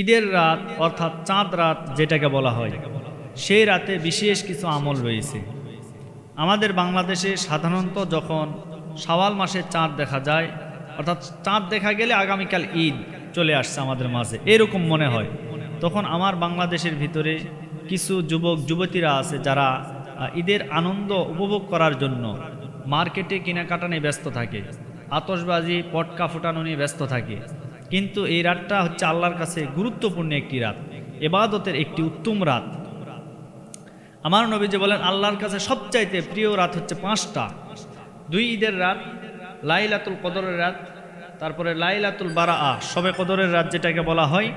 ঈদের রাত, অর্থাৎ চাঁদ রাত যেটাকে বলা হয়, সেই রাতে বিশেষ কিছু আমল রয়েছে। আমাদের বাংলাদেশে সাধারণত যখন শাওয়াল মাসে চাঁদ দেখা যায়, অর্থাৎ চাঁদ দেখা গেলে আগামীকাল ঈদ চলে আসছে আমাদের মাঝে, এরকম মনে হয়। তখন আমার বাংলাদেশের ভিতরে কিছু যুবক, যুবতীরা আছে যারা ঈদের আনন্দ উপভোগ করার জন্য মার্কেটে কেনাকাটা নিয়ে ব্যস্ত থাকে, আতশবাজি, পটকা ফুটানো নিয়ে ব্যস্ত থাকে। কিন্তু এই রাতটা হচ্ছে আল্লাহর কাছে গুরুত্বপূর্ণ একটি রাত। এবাদতের একটি উত্তম রাত। আমার নবী যে বলেন, আল্লাহর কাছে সবচাইতে প্রিয় রাত হচ্ছে পাঁচটা। দুই ঈদের রাত, লাইলাতুল কদরের রাত, তারপরে লাইলাতুল বারা আ সবে কদরের রাত যেটাকে বলা হয়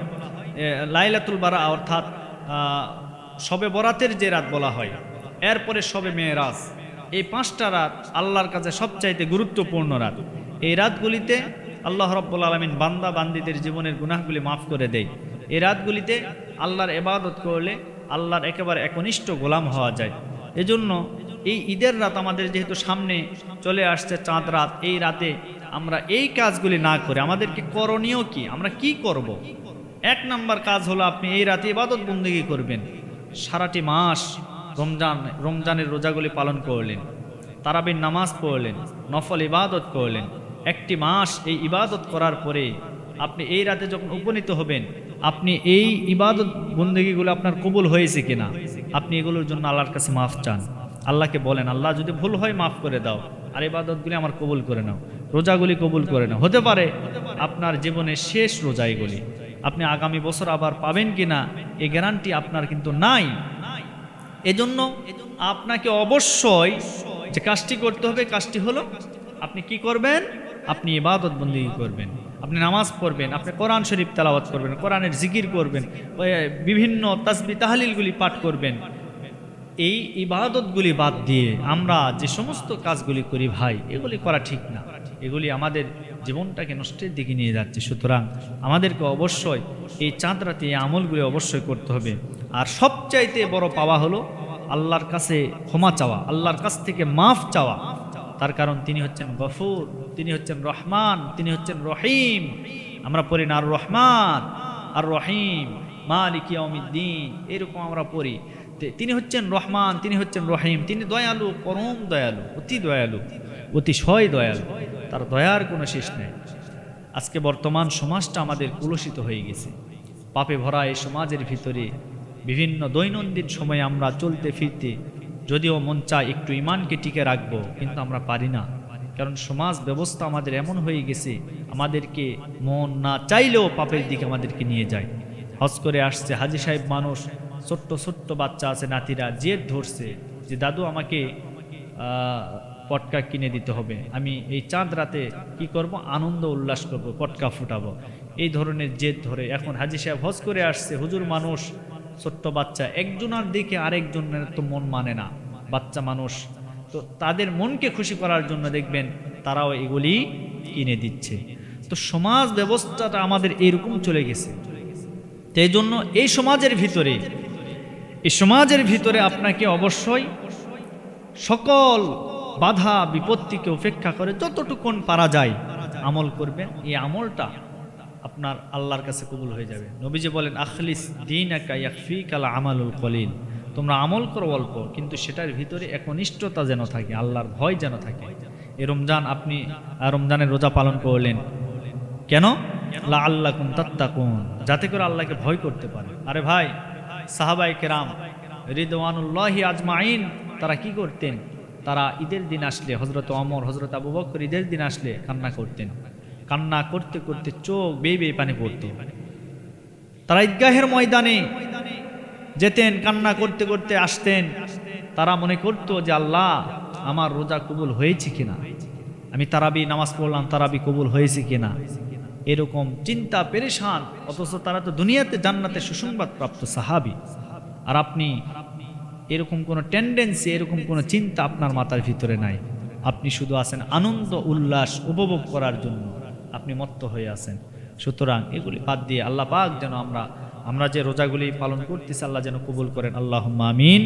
লাইলাতুল বারা অর্থাৎ সবে বরাতের যে রাত বলা হয়, এরপরে সবে মেয়ে মেয়েরাজ। এই পাঁচটা রাত আল্লাহর কাছে সবচাইতে গুরুত্বপূর্ণ রাত। এই রাতগুলিতে আল্লাহ রব্বুল আলমিন বান্দা বান্দিদের জীবনের গুনাহগুলি মাফ করে দেয়। এই রাতগুলিতে আল্লাহর এবাদত করলে আল্লাহর একেবারে একনিষ্ঠ গোলাম হওয়া যায়। এজন্য এই ঈদের রাত আমাদের যেহেতু সামনে চলে আসছে চাঁদ রাত, এই রাতে আমরা এই কাজগুলি না করে, আমাদেরকে করণীয় কি? আমরা কি করব। এক নাম্বার কাজ হলো আপনি এই রাতে ইবাদত বন্দিগি করবেন। সারাটি মাস রমজান, রমজানের রোজাগুলি পালন করলেন। তারাবির নামাজ পড়লেন, নফল ইবাদত করলেন। একটি মাস এই ইবাদত করার পরে আপনি এই রাতে যখন উপনীত হবেন, আপনি এই ইবাদত বন্দেগীগুলো আপনার কবুল হয়েছে কিনা? আপনি এগুলোর জন্য আল্লাহর কাছে মাফ চান। আল্লাহকে বলেন, আল্লাহ, যদি ভুল হয় মাফ করে দাও। আর ইবাদতগুলি আমার কবুল করে নাও। রোজাগুলি কবুল করে নাও। হতে পারে আপনার জীবনের শেষ রোজা এগুলি আপনি আগামী বছর আবার পাবেন কিনা এই গ্যারান্টি আপনার কিন্তু নাই। এজন্য আপনাকে অবশ্যই যে কাজটি করতে হবে, কাজটি হলো আপনি কি করবেন? আপনি ইবাদত বন্দি করবেন, আপনি নামাজ পড়বেন, আপনি কোরআন শরীফ তেলাওয়াত করবেন, কোরআনের জিকির করবেন বিভিন্ন তাসবি তাহালিলগুলি পাঠ করবেন। এই ইবাদতগুলি বাদ দিয়ে আমরা যে সমস্ত কাজগুলি করি ভাই, এগুলি করা ঠিক না। এগুলি আমাদের জীবনটাকে নষ্টের দিকে নিয়ে যাচ্ছে। সুতরাং আমাদেরকে অবশ্যই এই চাঁদ রাতে এই আমলগুলি অবশ্যই করতে হবে। আর সবচাইতে বড় পাওয়া হলো আল্লাহর কাছে ক্ষমা চাওয়া, আল্লাহর কাছ থেকে মাফ চাওয়া। তার কারণ তিনি হচ্ছেন গফুর, তিনি হচ্ছেন রহমান, তিনি হচ্ছেন রহিম। আমরা পড়ি না, আর রহমান, আর রহিম, মালিক ইয়াউমিদ্দিন এরকম আমরা পড়ি। তিনি হচ্ছেন রহমান, তিনি হচ্ছেন রহিম, তিনি দয়ালু, পরম দয়ালু, অতি দয়ালু অতিশয় দয়ালু, তার দয়ার কোনো শেষ নেই। আজকে বর্তমান সমাজটা আমাদের কুলসিত হয়ে গেছে। পাপে ভরা এই সমাজের ভিতরে বিভিন্ন দৈনন্দিন সময়ে আমরা চলতে ফিরতে যদিও মন চায় একটু ইমানকে টিকে রাখব, কিন্তু আমরা পারি না। কারণ সমাজ ব্যবস্থা আমাদের এমন হয়ে গেছে, আমাদেরকে মন না চাইলেও পাপের দিকে আমাদেরকে নিয়ে যায়। হজ করে আসছে হাজি সাহেব মানুষ, ছোট্ট ছোট্ট বাচ্চা আছে, নাতিরা জেদ ধরছে যে, দাদু, আমাকে পটকা কিনে দিতে হবে। আমি এই চাঁদ রাতে কি করব? আনন্দ উল্লাস করব, পটকা ফুটাবো। এই ধরনের জেদ ধরে এখন হাজি সাহেব হজ করে আসছে। হুজুর মানুষ ছোট্ট বাচ্চা, একজনের দিকে আরেকজনের তো মন মানে না। বাচ্চা মানুষ, তো তাদের মনকে খুশি করার জন্য দেখবেন তারাও এগুলি কিনে দিচ্ছে। তো সমাজ ব্যবস্থাটা আমাদের এরকম চলে গেছে। তো এই জন্য এই সমাজের ভিতরে, এই সমাজের ভিতরে আপনাকে অবশ্যই সকল বাধা, বিপত্তিকে উপেক্ষা করে যতটুকুন পারা যায় আমল করবেন। এই আমলটা আপনার আল্লাহর কাছে কবুল হয়ে যাবে। নবীজি বলেন, আখলিস দিন একা ইয়াকফিকাল আমালুল কলিল। তোমরা আমল করো অল্প, কিন্তু সেটার ভিতরে একনিষ্ঠতা যেন থাকে, আল্লাহর ভয় যেন থাকে। এই রমজান আপনি রমজানের রোজা পালন করলেন। কেন? লা আল্লাহ কুন তাত্তাকুন। যাতে করে আল্লাহকে ভয় করতে পারে। আরে ভাই সাহাবাই কেরাম রিদওয়ানুল্লাহি আজমাইন তারা কি করতেন? তারা ঈদের দিন আসলে হজরত অমর হজরত আবু বকর ঈদের দিন আসলে কান্না করতেন। কান্না করতে করতে চোখ বেয়ে বেয়ে পানি পড়ত। তারা ঈদগাহের ময়দানে যেতেন, কান্না করতে করতে আসতেন। তারা মনে করতো যে, আল্লাহ, আমার রোজা কবুল হয়েছে কিনা? আমি তারাবি নামাজ পড়লাম, তারাবি কবুল হয়েছে কিনা? এরকম চিন্তা, পেরেশান, অথচ তারা তো দুনিয়াতে জান্নাতে সুসংবাদ প্রাপ্ত সাহাবি। আর আপনি এরকম কোনো টেন্ডেন্সি এরকম কোনো চিন্তা আপনার মাথার ভিতরে নাই। আপনি শুধু আছেন আনন্দ, উল্লাস উপভোগ করার জন্য। আপনি মত্ত হয়ে আছেন। সুতরাং এগুলি বাদ দিয়ে আল্লাহ পাক যেন আমরা আমরা যে রোজাগুলি পালন করতেছি, আল্লাহ যেন কবুল করেন। আল্লাহ আমিন।